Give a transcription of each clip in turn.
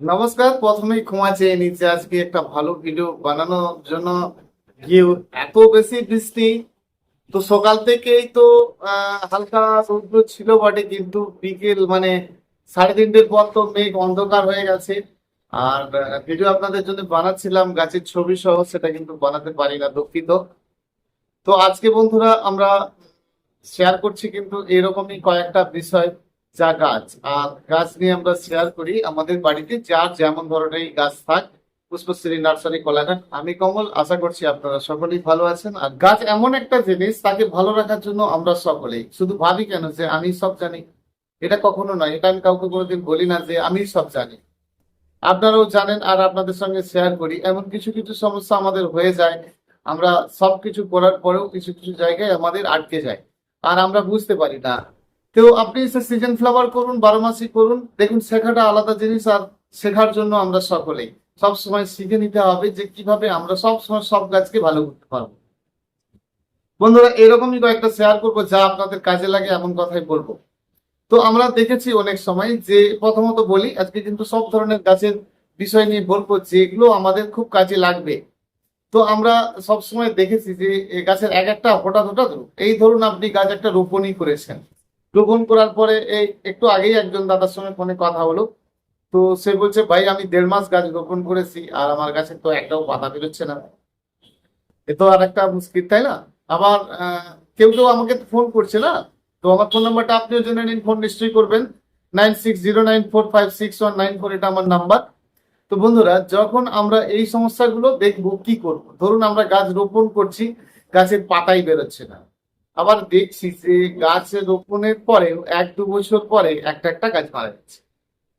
নমস্কার, প্রথমেই ক্ষমা চেয়ে নিচ্ছে। আজকে একটা ভালো ভিডিও বানানোর জন্য। গিয়ে এত বেশি বৃষ্টি। তো সকাল থেকেই তো হালকা রৌদ্র ছিল বটে, কিন্তু বিকেল মানে সাড়ে তিনটের পর তো মেঘ অন্ধকার হয়ে গেছে। আর ভিডিও আপনাদের জন্য বানাচ্ছিলাম। গাছের ছবি সহ সেটা কিন্তু বানাতে পারি না, দুঃখিত। তো আজকে বন্ধুরা আমরা শেয়ার করছি কিন্তু এরকমই কয়েকটা বিষয়। যা গাছ। আর গাছ নিয়ে আমরা শেয়ার করি। আমাদের বাড়িতে যার যেমন ধরনের গাছ থাক, পুষ্পশ্রী, নার্সারি কোলাঘাট আমি কমল, আশা করছি আপনারা সকলেই ভালো আছেন। আর গাছ এমন একটা জিনিস, তাকে ভালো রাখার জন্য আমরা সকলেই, শুধু ভাবি কেন যে আমি সব জানি। এটা কখনো নয়, এটা আমি কাউকে কোনোদিন বলি না যে আমি সব জানি। আপনারাও জানেন আর আপনাদের সঙ্গে শেয়ার করি। এমন কিছু কিছু সমস্যা আমাদের হয়ে যায়। আমরা সবকিছু করার পরেও কিছু কিছু জায়গায় আমাদের আটকে যায়। আর আমরা বুঝতে পারি না তো আপনি সিজন ফ্লাওয়ার করুন, বারো মাসই করুন। দেখুন, শেখাটা আলাদা জিনিস আর শেখার জন্য আমরা সকলেই। সব সময় শিখে নিতে হবে যে কীভাবে আমরা সব সময় সব গাছকে ভালো করতে পারব। বন্ধুরা, এরকমই কয়েকটা শেয়ার করব যা আপনাদের কাজে লাগে এমন কথাই বলব। তো আমরা দেখেছি অনেক সময় যে প্রথমত বলি, আজকে কিন্তু সব ধরনের গাছের বিষয় নিয়ে বলব যেগুলো আমাদের খুব কাজে লাগবে। তো আমরা সব সময় দেখেছি যে গাছের এক একটা হঠাৎ হঠাৎ। এই ধরুন আপনি গাছ একটা রোপণই করেছেন। রোপণ করার পরে এই একটু আগেই একজন দাদার সঙ্গে ফোনে কথা হলো। তো সে বলছে, ভাই, আমি দেড় মাস গাছ রোপণ করেছি, আর আমার গাছে তো একটাও পাতা বেরোচ্ছে না। এ তো আর একটা মুশকিল, তাই না? আবার কেউ কেউ আমাকে ফোন করছে না? তো আমার ফোন নাম্বারটা আপনিও জেনে নিন ফোন নিশ্চয়ই করবেন। Nine six zero nine four five six one nine four, এটা আমার নাম্বার তো বন্ধুরা, যখন আমরা এই সমস্যাগুলো দেখব, কি করব? ধরুন আমরা গাছ রোপণ করছি, গাছের পাতাই বেরোচ্ছে না। আবার দেখছি যে গাছ রোপণের পরেও এক দু বছর পরে একটা একটা গাছ মারা যাচ্ছে।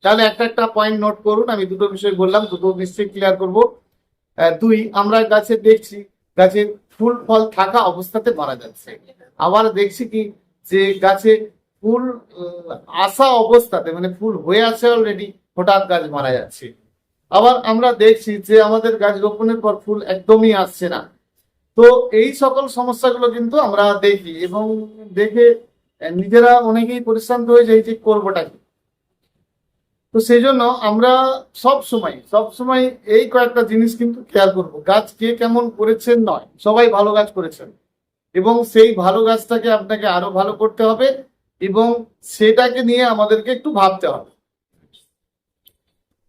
তাহলে একটা একটা পয়েন্ট নোট করুন, আমি দুটো বিষয় বললাম, দুটো নিশ্চয়ই ক্লিয়ার করব। দুই, আমরা গাছে দেখছি, গাছের ফুল, ফল থাকা অবস্থাতে মারা যাচ্ছে। আবার দেখছি কি, যে গাছে ফুল আসা অবস্থাতে মানে ফুল হয়ে আছে অলরেডি হঠাৎ গাছ মারা যাচ্ছে। আবার আমরা দেখছি যে আমাদের গাছ রোপণের পর ফুল একদমই আসছে না। তো এই সকল সমস্যাগুলো কিন্তু আমরা দেখি এবং দেখে নিজেরা অনেকেই পরিশ্রান্ত হয়ে যাই যে করবোটা কি? তো সেই জন্য আমরা সব সময় সব সময় এই কয়েকটা জিনিস কিন্তু খেয়াল করব। গাছ কে কেমন করেছেন নয়, সবাই ভালো গাছ করেছেন এবং সেই ভালো গাছটাকে আপনাকে আরও ভালো করতে হবে এবং সেটাকে নিয়ে আমাদেরকে একটু ভাবতে হবে।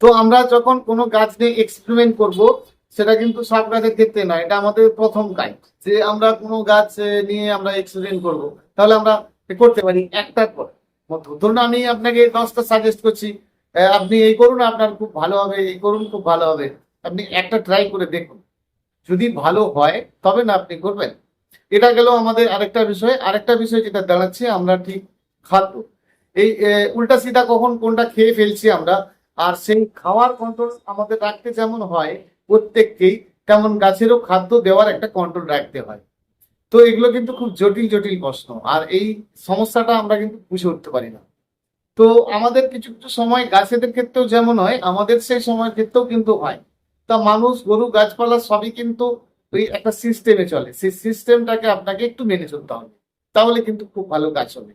তো আমরা যখন কোনো গাছ নিয়ে এক্সপেরিমেন্ট করব সেটা কিন্তু সব গাছের ক্ষেত্রে নয় এটা আমাদের প্রথম কাজ। যে আমরা কোনো গাছ নিয়ে আমরা এক্সপেরিমেন্ট করব, তাহলে আমরা করতে পারি একটার পর। ধরুন আমি আপনাকে দশটা সাজেস্ট করছি আপনি এই করুন, আপনার খুব ভালো হবে, এই করুন, খুব ভালো হবে। আপনি একটা ট্রাই করে দেখুন। যদি ভালো হয়, তবে না আপনি করবেন। এটা গেল আমাদের আরেকটা বিষয়। আরেকটা বিষয় যেটা দাঁড়াচ্ছে, আমরা ঠিক খাদ্য এই উল্টা সিধা কখন কোনটা খেয়ে ফেলছি আমরা, আর সেই খাওয়ার কন্ট্রোল আমাদের রাখতে যেমন হয় প্রত্যেককেই তেমন গাছেরও খাদ্য দেওয়ার একটা কন্ট্রোল রাখতে হয়। তো এগুলো কিন্তু খুব জটিল জটিল প্রশ্ন। আর এই সমস্যাটা আমরা কিন্তু বুঝে উঠতে পারি না। তো আমাদের কিছু কিছু সময় গাছেদের ক্ষেত্রেও যেমন হয়, আমাদের সেই সময়ের ক্ষেত্রেও কিন্তু হয়। তা মানুষ, গরু, গাছপালা সবই কিন্তু ওই একটা সিস্টেমে চলে। সেই সিস্টেমটাকে আপনাকে একটু মেনে চলতে হবে। তাহলে কিন্তু খুব ভালো গাছ হবে।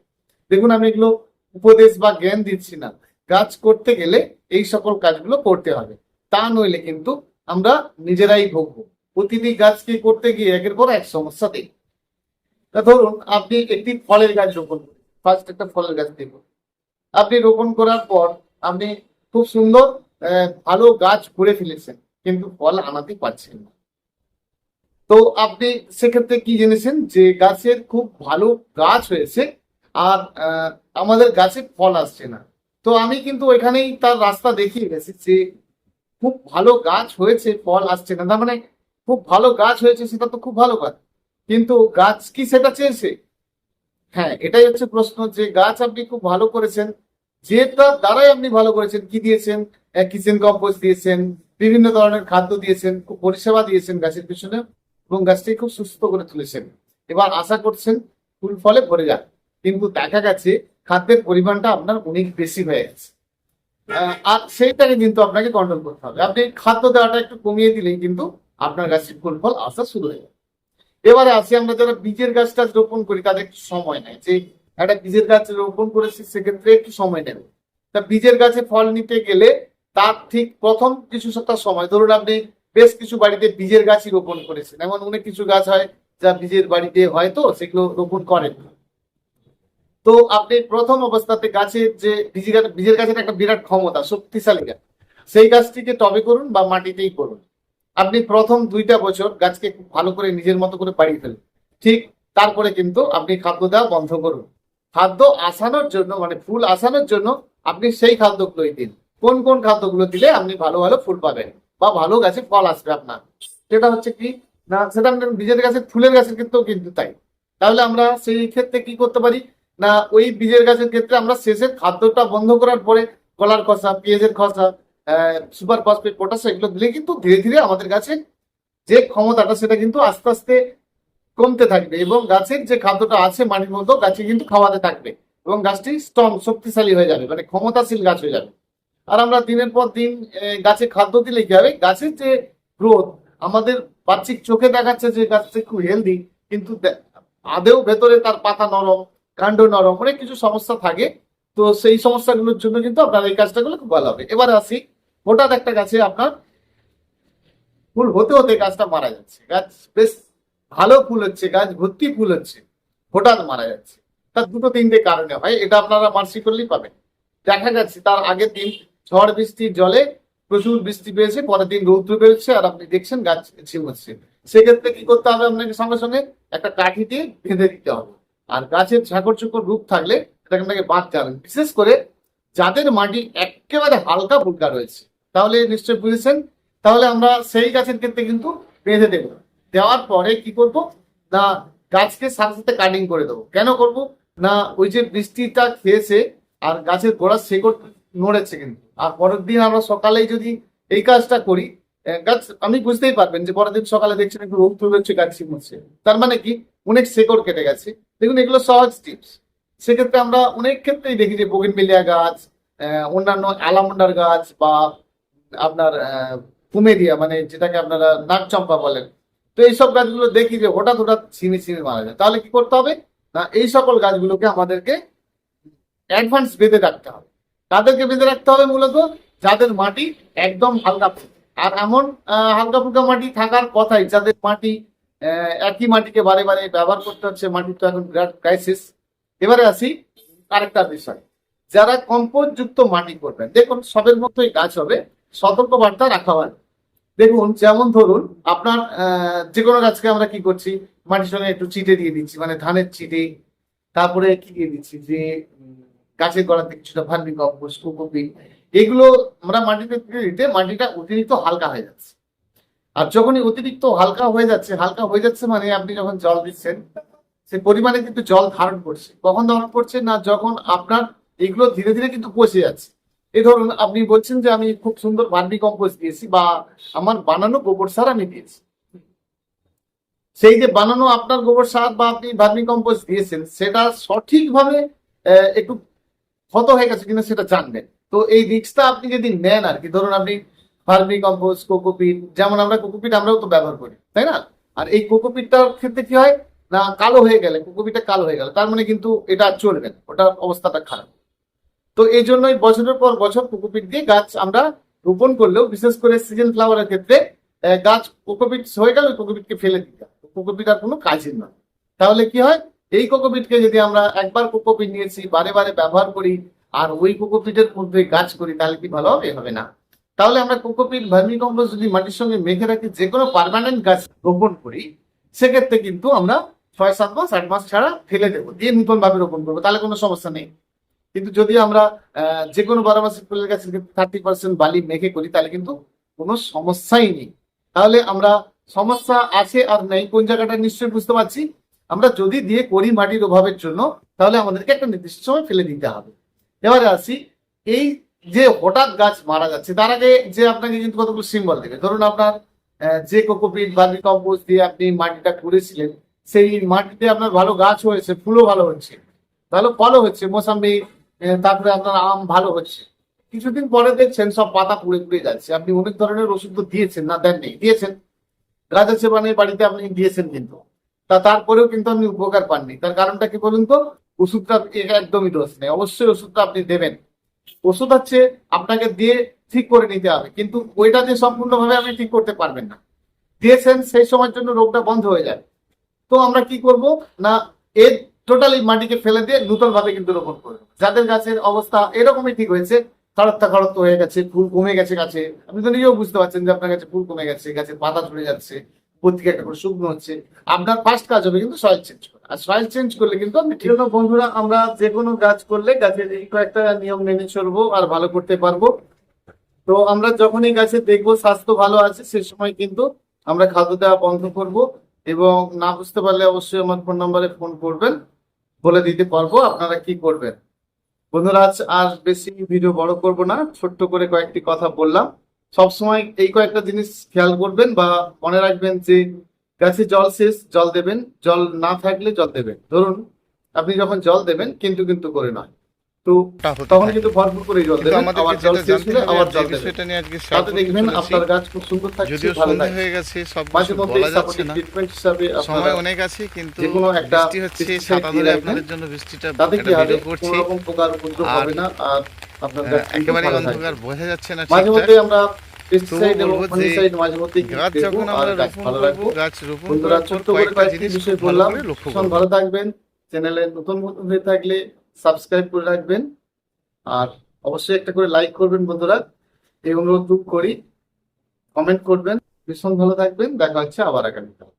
দেখুন, আমি এগুলো উপদেশ বা জ্ঞান দিচ্ছি না। গাছ করতে গেলে এই সকল কাজগুলো করতে হবে। তা নইলে কিন্তু আমরা নিজেরাই ভুগবো। প্রতিটি গাছকে করতে গিয়ে একের পর এক সমস্যা দেই তা ধরুন, আপনি একটি ফলের গাছ রোপণ করুন ফার্স্ট একটা ফলের গাছ দেখুন আপনি রোপণ করার পর আপনি খুব সুন্দর ভালো গাছ করে ফেলেছেন, কিন্তু ফল আনাতে পারছেন না। তো আপনি সেক্ষেত্রে কি জেনেছেন? যে গাছের খুব ভালো গাছ হয়েছে আর আমাদের গাছে ফল আসছে না। তো আমি কিন্তু ওইখানেই তার রাস্তা দেখিয়ে গেছি যে খুব ভালো গাছ হয়েছে, ফল আসছে না। তার মানে খুব ভালো গাছ হয়েছে সেটা তো খুব ভালো কথা কিন্তু গাছ কি সেটা চেয়েছে? হ্যাঁ এটাই হচ্ছে প্রশ্ন যে গাছ আপনি খুব ভালো করেছেন যেটা দ্বারাই আপনি ভালো করেছেন, কি দিয়েছেন? কিচেন কম্পোস্ট দিয়েছেন, বিভিন্ন ধরনের খাদ্য দিয়েছেন, খুব পরিষেবা দিয়েছেন গাছের পিছনে এবং গাছটি খুব সুস্থ করে তুলেছেন। এবার আশা করছেন ফুল ফলে ভরে যাক। কিন্তু দেখা গেছে খাদ্যের পরিমাণটা আপনার অনেক বেশি হয়ে গেছে। সেইটাকে কিন্তু আপনাকে কন্ট্রোল করতে হবে। আপনি খাদ্য দেওয়াটা একটু কমিয়ে দিলেই কিন্তু আপনার গাছের ফুল ফল আসা শুরু হয়ে যাবে। এবারে আসি আমরা যারা বীজের গাছ টাছ রোপণ করি, তাদের একটু সময় নেয়। যে একটা বীজের গাছ রোপণ করেছি, সেক্ষেত্রে একটু সময় নেবে। তা বীজের গাছে ফল নিতে গেলে তার ঠিক প্রথম কিছু সপ্তাহ সময়, ধরুন আপনি বেশ কিছু বাড়িতে বীজের গাছই রোপণ করেছেন। এমন অনেক কিছু গাছ হয় যা বীজের বাড়িতে হয়তো সেগুলো রোপণ করেন তো আপনি প্রথম অবস্থাতে গাছের যে বীজের গাছের একটা বিরাট ক্ষমতা, শক্তিশালী গাছ, সেই গাছটিকে টবে করুন বা মাটিতেই করুন। আপনি প্রথম দুইটা বছর গাছকে ভালো করে নিজের মতো করে বাড়িয়ে ফেলুন। ঠিক তারপরে কিন্তু আপনি খাদ্য দেওয়া বন্ধ করুন। খাদ্য আসানোর জন্য মানে ফুল আসানোর জন্য আপনি সেই খাদ্যগুলোই দিন। কোন কোন খাদ্যগুলো দিলে আপনি ভালো ভালো ফুল পাবেন বা ভালো গাছে ফল আসবে আপনার? সেটা হচ্ছে কি? না, সেটা আমাদের বীজের গাছের ফুলের গাছের ক্ষেত্রেও কিন্তু তাই। তাহলে আমরা সেই ক্ষেত্রে কি করতে পারি? না, ওই বীজের গাছের ক্ষেত্রে আমরা শেষের খাদ্যটা বন্ধ করার পরে কলার খসা, পেঁয়াজের খসা সুপার ফসফেট, পটাশ, এগুলো দিলে কিন্তু ধীরে ধীরে আমাদের গাছে যে ক্ষমতাটা সেটা কিন্তু আস্তে আস্তে কমতে থাকবে এবং গাছের যে খাদ্যটা আছে মাটির মধ্যে গাছে কিন্তু খাওয়াতে থাকবে এবং গাছটি স্ট্রং শক্তিশালী হয়ে যাবে মানে ক্ষমতাশীল গাছ হয়ে যাবে। আর আমরা দিনের পর দিন গাছে খাদ্য দিলে কি হবে? গাছের যে গ্রোথ, আমাদের বাহ্যিক চোখে দেখাচ্ছে যে গাছটা খুব হেলদি কিন্তু আদেও ভেতরে তার পাতা নরম কাণ্ড নরম, অনেক কিছু সমস্যা থাকে। তো সেই সমস্যাগুলোর জন্য কিন্তু আপনার এই কাজটা করলে খুব ভালো হবে। এবার আসি হঠাৎ একটা গাছে আপনার ফুল হতে হতে গাছটা মারা যাচ্ছে। গাছ বেশ ভালো ফুল হচ্ছে, গাছ ভর্তি ফুল হচ্ছে, হঠাৎ মারা যাচ্ছে। তার দুটো তিনটে কারণে হয়, এটা আপনারা মার্সি করলেই পাবেন। দেখা যাচ্ছে তার আগের দিন ঝড় বৃষ্টির জলে প্রচুর বৃষ্টি পেয়েছে, পরের দিন রৌদ্র পেয়েছে আর আপনি দেখছেন গাছ ঝিমুচ্ছে। সেক্ষেত্রে কি করতে হবে আপনাকে সঙ্গে সঙ্গে একটা কাঠি দিয়ে বেঁধে দিতে হবে। আর গাছের ঝাঁকড় চুকর রূপ থাকলে সেটাকে বাঁধতে হবে। বিশেষ করে যাদের মাটি একেবারে হালকা ফুলকা রয়েছে, তাহলে নিশ্চয়ই বুঝেছেন? তাহলে আমরা সেই গাছের ক্ষেত্রে কিন্তু বেঁধে দেবো। দেওয়ার পরে কি করব? না, গাছকে সাথে সাথে কাটিং করে দেবো। কেন করব? না, ওই যে বৃষ্টিটা খেয়েছে আর গাছের গোড়ার শেকড় নড়েছে কিন্তু। আর পরের দিন আমরা সকালেই যদি এই কাজটা করি গাছ, আপনি বুঝতেই পারবেন যে পরের দিন সকালে দেখছেন একটু রোগ হচ্ছে গাছ ছিমছে তার মানে কি? অনেক শেকড় কেটে গেছে। দেখুন, এগুলো সহজ টিপস। সেক্ষেত্রে আমরা অনেক ক্ষেত্রেই দেখি যে বগিনবেলিয়া গাছ অন্যান্য অ্যালামন্ডার গাছ বা আপনার কুমেরিয়া মানে যেটাকে আপনারা নাগচম্পা বলেন। তো এইসব গাছগুলো দেখি যে হঠাৎ হঠাৎ ছিমি ছিমি মারা যায়। তাহলে কি করতে হবে? না, এই সকল গাছগুলোকে আমাদেরকে অ্যাডভান্স বেঁধে রাখতে হবে। তাদেরকে বেঁধে রাখতে হবে মূলত যাদের মাটি একদম হালকা। আর এমন হালকা ফুলকা মাটি থাকার কথাই যাদের মাটি একই মাটিকে বারে বারে ব্যবহার করতে হচ্ছে, মাটির তো এখন বিরাট ক্রাইসিস এবারে আসি আরেকটা বিষয়। যারা কম্পোস্ট যুক্ত মাটি করবেন, দেখুন সবের মতোই গাছ হবে সতর্ক বার্তা রাখা হয়। দেখুন, যেমন ধরুন, আপনার যে কোনো গাছকে আমরা কি করছি, মাটির সঙ্গে একটু চিটে দিয়ে দিচ্ছি মানে ধানের চিটে, তারপরে কি দিয়ে দিচ্ছি যে গাছের গোড়াতে ভার্মি কম্পোস্ট, কোকোপিট, এগুলো আমরা মাটিতে দিতে মাটিটা অতিরিক্ত হালকা হয়ে যাচ্ছে। আর যখনই অতিরিক্ত হালকা হয়ে যাচ্ছে, হালকা হয়ে যাচ্ছে মানে আপনি যখন জল দিচ্ছেন, সে পরিমাণে কিন্তু জল ধারণ করছে। কখন ধারণ করছে না যখন আপনার এগুলো ধীরে ধীরে কিন্তু পচে যাচ্ছে। এই ধরুন, আপনি বলছেন যে আমি খুব সুন্দর ভার্মি কম্পোস্ট দিয়েছি বা আমার বানানো গোবর সার আমি দিয়েছি। সেই যে বানানো আপনার গোবর সার বা আপনি ভার্মি কম্পোস্ট দিয়েছেন, সেটা সঠিকভাবে একটু ক্ষত হয়ে গেছে কিনা সেটা জানবেন। তো এই রিক্সটা আপনি যদি নেন আর কি, ধরুন আপনি ভার্মি কম্পোস্ট, কোকোপিট, যেমন আমরা কোকোপিট আমরাও তো ব্যবহার করি, তাই না? আর এই কোকোপিটটার ক্ষেত্রে কি হয়? না, কালো হয়ে গেলে, কোকোপিটটা কালো হয়ে গেল, তার মানে কিন্তু এটা চলবে না, ওটার অবস্থাটা খারাপ। তো এই জন্যই বছরের পর বছর কোকোপিট দিয়ে গাছ আমরা রোপণ করলেও, বিশেষ করে সিজন ফ্লাওয়ারের ক্ষেত্রে গাছ কোকোপিট হয়ে গেল কোকোপিটকে ফেলে দিতে কোকোপিট আর কোনো কাজের নয়। তাহলে কি হয়? এই কোকোপিটকে যদি আমরা একবার কোকোপিট নিয়েছি, বারে বারে ব্যবহার করি, আর ওই কোকোপিটের মধ্যে গাছ করি, তাহলে কি ভালো হবে? হবে না। তাহলে আমরা কোকোপিট ভার্মি কম্পোস্ট যদি মাটির সঙ্গে মেখে রাখি যে কোনো পার্মানেন্ট গাছ রোপণ করি, সেক্ষেত্রে কিন্তু আমরা ছয়, সাত মাস, আট মাস ছাড়া ফেলে দেবো দিয়ে নতুন ভাবে রোপণ করব, তাহলে কোনো সমস্যা নেই। কিন্তু যদি আমরা যে কোনো বারো মাসের ফুলের গাছের থার্টি পার্সেন্ট বালি মেখে করি, তাহলে কিন্তু কোনো সমস্যাই নেই। তাহলে আমরা সমস্যা আছে আর নেই, কোন জায়গাটা নিশ্চয়ই বুঝতে পারছি? আমরা যদি দিয়ে করি মাটির অভাবের জন্য, তাহলে আমাদেরকে একটা নির্দিষ্ট সময় ফেলে দিতে হবে। এবারে আসি, এই যে হঠাৎ গাছ মারা যাচ্ছে, তার আগে যে আপনাকে কিন্তু কতগুলো সিম্বল দেবে? ধরুন আপনার যে কোকোপিট ভার্মি কম্পোস্ট দিয়ে আপনি মাটিটা করেছিলেন, সেই মাটিতে আপনার ভালো গাছ হয়েছে, ফুলও ভালো হচ্ছে ভালো ফলও হচ্ছে মোসাম্বি তারপরে আপনার আম ভালো হচ্ছে। কিছুদিন পরে দেখছেন সব পাতা পুড়ে পুড়ে যাচ্ছে। আপনি অনেক ধরনের ওষুধ তো দিয়েছেন, না দেননি, দিয়েছেন। গাছ আছে মানে বাড়িতে আপনি দিয়েছেন কিন্তু। তা তারপরেও কিন্তু আপনি উপকার পাননি। তার কারণটা কি বলুন তো? ওষুধটা একদমই দোষ নেই। অবশ্যই ওষুধটা আপনি দেবেন। ওষুধ হচ্ছে আপনাকে দিয়ে ঠিক করে নিতে হবে। কিন্তু ওইটা যে সম্পূর্ণভাবে আপনি ঠিক করতে পারবেন না। দিয়েছেন, সেই সময়ের জন্য রোগটা বন্ধ হয়ে যায়। তো আমরা কি করব? না এর টোটালি মাটিকে ফেলে দিয়ে নূতন ভাবে কিন্তু রোপণ করব। যাদের গাছের অবস্থা এরকমই ঠিক হয়েছে খাড়ত্তা খাড়ত্ত হয়ে গেছে, ফুল কমে গেছে গাছে। আপনি তো নিজেও বুঝতে পারছেন যে আপনার কাছে ফুল কমে গেছে, গাছের পাতা ঝরে যাচ্ছে। প্রত্যেকে একটা করে শুকনো হচ্ছে। আপনার ফার্স্ট কাজ হবে কিন্তু সয়েল চেঞ্জ করা। আর সয়েল চেঞ্জ করলে কিন্তু আপনি ঠিক বন্ধুরা, আমরা যে কোনো গাছ করলে গাছের এই কয়েকটা নিয়ম মেনে চলবো আর ভালো করতে পারব। তো আমরা যখনই গাছে দেখব স্বাস্থ্য ভালো আছে, সে সময় কিন্তু আমরা খাদ্য দেওয়া বন্ধ করব এবং না বুঝতে পারলে অবশ্যই আমার ফোন নম্বরে ফোন করবেন। বলে দিতে পারব আপনারা কি করবেন। বন্ধুরা, আজ আর বেশি ভিডিও বড় করব না, ছোট্ট করে কয়েকটি কথা বললাম। সবসময় এই কয়েকটা জিনিস খেয়াল করবেন বা মনে রাখবেন যে গাছে জল শেষ জল দেবেন। জল না থাকলে জল দেবেন। ধরুন আপনি যখন জল দেবেন কিন্তু কিন্তু করে নয়। তো তখন কিন্তু ভরপুর করে জল দেবেন। আবার জল শেষ হলে আবার জল দেবেন। তাতে দেখবেন আপনার গাছ খুব সুন্দর থাকছে যদিও হয়ে গেছে সব মাঝে মধ্যে বলা যাচ্ছে ট্রিটমেন্ট হিসাবে সময় অনেক আছে কিন্তু যে কোনো একটা বৃষ্টি হচ্ছে দিয়ে ধরে আপনাদের জন্য বৃষ্টিটা তাতে কি হবে? কোনো রকম পোকার উপদ্রব হবে না। আর কিন্তু একেবারে অন্ধকার বোঝা যাচ্ছে না মাঝে মধ্যে আমরা গাছ যখন রোপণ ভালো করব গাছ রোপণ করার কয়েকটা জিনিস বললাম। থাকবেন। চ্যানেলে নতুন নতুন হয়ে থাকলে সাবস্ক্রাইব করে রাখবেন। আর অবশ্যই একটা করে লাইক করবেন বন্ধুরা। এই অনুরোধ করি। কমেন্ট করবেন। ভীষণ ভালো থাকবেন। দেখা হচ্ছে আবার আগামীকাল।